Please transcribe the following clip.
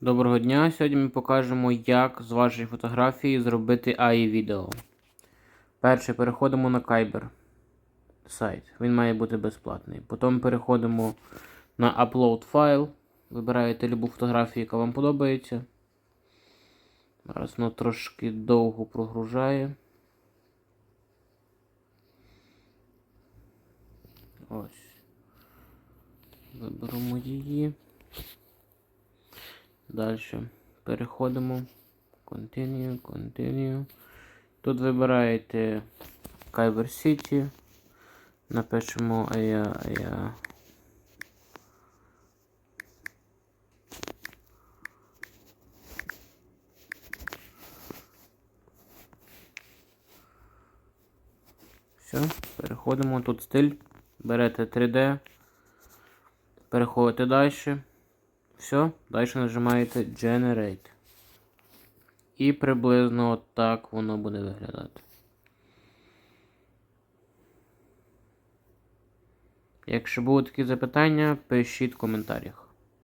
Доброго дня! Сьогодні ми покажемо, як з вашої фотографії зробити AI відео. Перше, переходимо на Kyber сайт. Він має бути безплатний. Потім переходимо на Upload файл. Вибираєте любу фотографію, яка вам подобається. Зараз воно трошки довго прогружає. Ось. Виберемо її. Далі переходимо. Continue, Continue. Тут вибираєте Kyber City. Напишемо AIA, AIA. Все, переходимо. Тут стиль. Берете 3D. Переходите далі. Все, далі нажимаєте Generate. І приблизно так воно буде виглядати. Якщо будуть такі запитання, пишіть в коментарях.